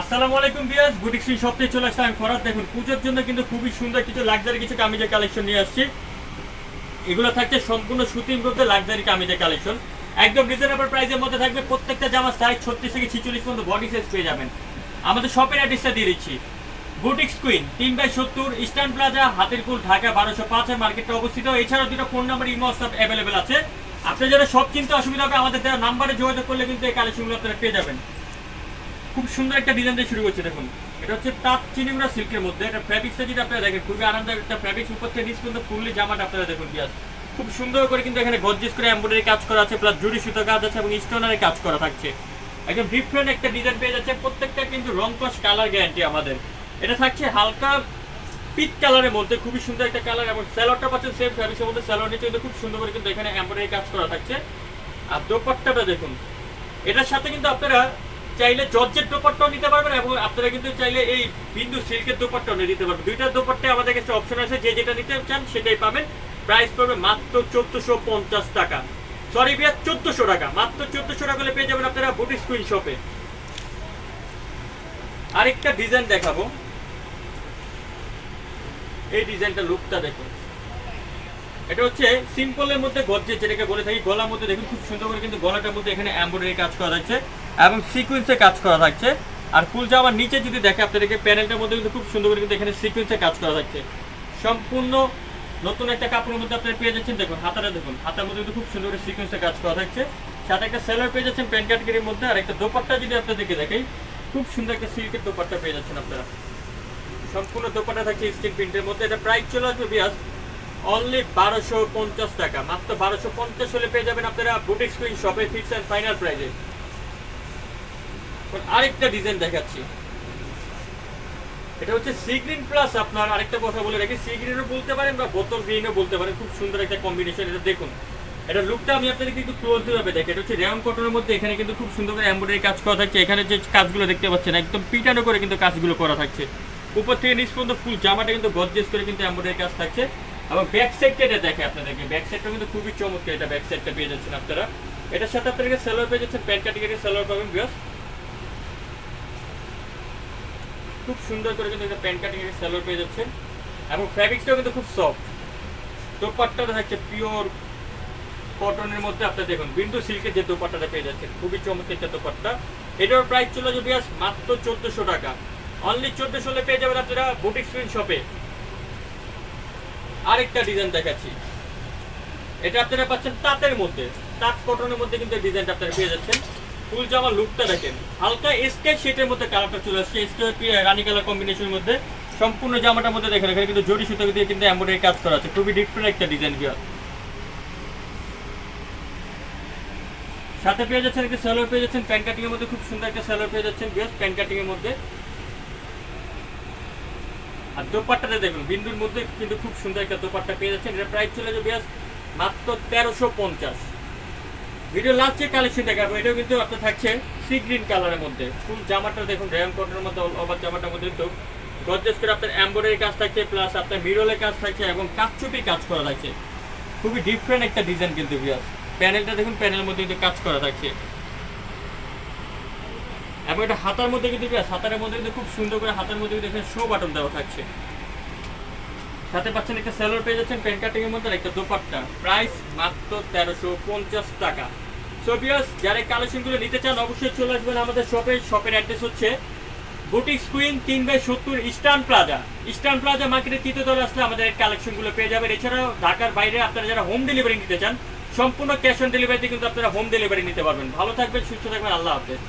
আসসালামু আলাইকুম বিয়াস বুটিক চলে আমি ফরাদ। দেখুন, পুজোর জন্য কিন্তু খুবই সুন্দর কিছু কিছু কামিজের কালেকশন নিয়ে আসছি। এগুলো থাকছে সম্পূর্ণ সুতির মধ্যে কামিজের কালেকশন একদম রিজনেবল প্রাইসের মধ্যে থাকবে প্রত্যেকটা সাইজ ছত্রিশ থেকে ছিচল্লিশ পর্যন্ত বডি সাইজ পেয়ে যাবেন। আমাদের অ্যাড্রেসটা দিয়ে দিচ্ছি। বুটিক্স কুইন তিন বাই সত্তর ইস্টার্ন প্লাজা হাতিরপুল, ঢাকা, বারোশো পাঁচের মার্কেটটা অবস্থিত। এছাড়াও দুটো ফোন নাম্বার ইমো অ্যাভেলেবেল আছে। আপনি যারা সব চিনতে অসুবিধা হবে, আমাদের নাম্বারে যোগাযোগ করলে কিন্তু এই কালেকশনগুলো আপনারা পেয়ে যাবেন। খুব সুন্দর একটা ডিজাইন দিয়ে শুরু করছে, দেখুন। এটা হচ্ছে তাঁত চিনিমুড়া সিল্কের মধ্যে। এটা ফ্যাব্রিক্সটা যদি আপনারা দেখেন, খুবই আরামদায়ক একটা ফ্যাব্রিক্স উপর থেকে নিচ পর্যন্ত ফুললি জামাটা আপনারা দেখুন পিয়াজ খুব সুন্দর করে কিন্তু এখানে গর্জিস করে এমব্রয়ডারি কাজ করা আছে প্লাস জুড়ি সুতো কাজ আছে এবং স্টোনারে কাজ করা থাকছে। একদম ডিফারেন্ট একটা ডিজাইন পেয়ে যাচ্ছে। প্রত্যেকটা কিন্তু রং কস কালার গ্যারান্টি আমাদের। এটা থাকছে হালকা পিট কালারের মধ্যে, খুবই সুন্দর একটা কালার এবং স্যালোয়ারটা পাচ্ছেন সেম ফ্যাব্রিক্সের মধ্যে। স্যালোয়ার নিচে কিন্তু খুব সুন্দর করে কিন্তু এখানে এমব্রয়ডারি কাজ করা থাকছে। আর দোপাট্টাটা দেখুন। এটার সাথে কিন্তু আপনারা চাইলে জর্জের দোপাট্টাও নিতে পারবেন এবং আপনারা কিন্তু চাইলে এই বিন্দু সিল্কের দোপাট্টাও নিতে পারবেন। দুইটা দোপাট্টায় আমাদের কাছে অপশন আছে, যে যেটা নিতে চান সেটাই পাবেন। প্রাইস পড়বে মাত্র চোদ্দশো পঞ্চাশ টাকা। সরি বিয়া চোদ্দশো টাকা। মাত্র চোদ্দশো টাকা পেয়ে যাবেন আপনারা বুটি স্কুইন শপে আরেকটা ডিজাইন দেখাবো। এই ডিজাইনটা লুকটা দেখুন। এটা হচ্ছে সিম্পলের মধ্যে গর্জে যেটাকে বলে থাকি গলার মধ্যে। দেখুন খুব সুন্দর করে কিন্তু গলাটার মধ্যে এখানে এমব্রয়ডারি কাজ করা থাকছে এবং সিকুয়েন্সে কাজ করা থাকছে। আর ফুল জামার নিচে যদি দেখে, আপনাদেরকে প্যানেলটার মধ্যে কিন্তু খুব সুন্দর করে কিন্তু এখানে সিকুয়েন্সে কাজ করা থাকছে। সম্পূর্ণ নতুন একটা কাপড়ের মধ্যে আপনারা পেয়ে যাচ্ছেন, দেখুন, হাতাটা দেখুন। হাতার মধ্যে কিন্তু খুব সুন্দর করে সিকুয়েন্সে কাজ করা থাকছে। সাথে একটা সেলার পেয়ে যাচ্ছেন প্যান্ট ক্যাটাগরির মধ্যে। আর একটা দোপাট্টা যদি আপনাদেরকে দেখাই, খুব সুন্দর একটা সিল্কের দোপাট্টা পেয়ে যাচ্ছেন আপনারা। সম্পূর্ণ দোপাট্টা থাকছে স্ক্রিন প্রিন্টের মধ্যে। এটা প্রাইস চলে আসবে বিয়াস অনলি বারোশো পঞ্চাশ টাকা। মাত্র বারোশো পঞ্চাশ হলে পেয়ে যাবেন আপনারা বুটিক স্ক্রিন শপে ফিক্স অ্যান্ড ফাইনাল প্রাইজে আরেকটা ডিজাইন দেখাচ্ছি। এটা হচ্ছে প্লাস আপনার আরেকটা কথা বলে রাখি বলতে পারেন বা বোতল গ্রিনও বলতে পারেন, খুব সুন্দর একটা কম্বিনেশন এটা দেখুন। এটা লুকটা আমি আপনাদেরকে একটু ক্লোজ ভাবে দেখি এটা হচ্ছে কটনের মধ্যে এখানে কিন্তু খুব সুন্দর করে কাজ করা থাকছে। এখানে যে কাজগুলো দেখতে পাচ্ছেন, একদম পিটানো করে কিন্তু কাজগুলো করা থাকছে। উপর থেকে নিচ পর্যন্ত ফুল জামাটা কিন্তু গর্জেস করে কিন্তু এমব্রয়ডারি কাজ থাকছে। এবং ব্যাক সাইডটা এটা দেখে আপনাদেরকে ব্যাক সাইডটা কিন্তু খুবই চমৎকার, এটা ব্যাক সাইডটা পেয়ে যাচ্ছেন আপনারা। এটার সাথে আপনাদেরকে সেলোয়ার পেয়ে যাচ্ছেন প্যান্ট পাবেন বিয়াস খুব সুন্দর করে কিন্তু প্যান্ট কাটিং এর সেলোয়ার পেয়ে যাচ্ছেন। এবং ফ্যাব্রিক্সটাও কিন্তু খুব সফট দোপাট্টাটা থাকছে পিওর কটনের মধ্যে আপনার দেখুন, বিন্দু সিল্কের যে দোপাট্টাটা পেয়ে যাচ্ছেন, খুবই চমৎকার একটা দোপাট্টা। এটার প্রাইস চলে যাবে আজ মাত্র চোদ্দশো টাকা। অনলি চোদ্দশো হলে পেয়ে যাবেন আপনারা বুটিক স্ক্রিন শপে আরেকটা ডিজাইন দেখাচ্ছি। এটা আপনারা পাচ্ছেন তাঁতের মধ্যে। তাঁত কটনের মধ্যে কিন্তু ডিজাইনটা আপনারা পেয়ে যাচ্ছেন। ফুল জামা লুকটা দেখেন। হালকা স্কেচ শেটের মধ্যে কালারটা চলে আসছে। স্কেচ রানি কালার কম্বিনেশনের মধ্যে সম্পূর্ণ জামাটার মধ্যে দেখেন, এখানে কিন্তু জড়ি সুতো দিয়ে কিন্তু এমব্রয়ডারি কাজ করা আছে। খুবই ডিফারেন্ট একটা ডিজাইন বিয়ার সাথে পেয়ে যাচ্ছেন একটা সেলোর পেয়ে যাচ্ছেন প্যান্ট কাটিং এর মধ্যে খুব সুন্দর একটা সেলোর পেয়ে যাচ্ছেন বিয়াস প্যান্ট কাটিং এর মধ্যে। আর দোপাট্টাটা দেখুন, বিন্দুর মধ্যে কিন্তু খুব সুন্দর একটা দোপাট্টা পেয়ে যাচ্ছেন। এটা প্রাইস চলে যাবে মাত্র তেরোশো পঞ্চাশ। ভিডিও লাস্টে কালেকশন দেখাবো। এটাও কিন্তু আপনার থাকছে সি গ্রিন কালারের মধ্যে। ফুল জামাটা দেখুন রেয়ন কটনের মধ্যে অবাক জামাটার মধ্যে কিন্তু গর্জেস করে আপনার এমব্রয়ডারি কাজ থাকছে প্লাস আপনার মিরলের কাজ থাকছে এবং কাপচুপি কাজ করা থাকছে। খুবই ডিফারেন্ট একটা ডিজাইন কিন্তু বিয়াস প্যানেলটা দেখুন প্যানেলের মধ্যে কিন্তু কাজ করা থাকছে। এবং এটা হাতার মধ্যে কিন্তু হাতারের মধ্যে কিন্তু খুব সুন্দর করে হাতের মধ্যে কিন্তু এখানে শো বাটন দেওয়া থাকছে। সাথে পাচ্ছেন একটা সেলোর পেয়ে যাচ্ছেন প্যান্ট এর মধ্যে একটা দোপাট্টা। প্রাইস মাত্র তেরোশো পঞ্চাশ টাকা। সো বিয়াস যারা কালেকশনগুলো নিতে চান, অবশ্যই চলে আসবেন আমাদের শপে শপের অ্যাড্রেস হচ্ছে বুটিক কুইন তিন বাই সত্তর ইস্টার্ন প্লাজা। ইস্টার্ন প্লাজা মার্কেটের তৃতীয় তলে আসলে আমাদের কালেকশনগুলো পেয়ে যাবেন। এছাড়াও ঢাকার বাইরে আপনারা যারা হোম ডেলিভারি নিতে চান, সম্পূর্ণ ক্যাশ অন ডেলিভারিতে কিন্তু আপনারা হোম ডেলিভারি নিতে পারবেন। ভালো থাকবেন, সুস্থ থাকবেন, আল্লাহ হাফেজ।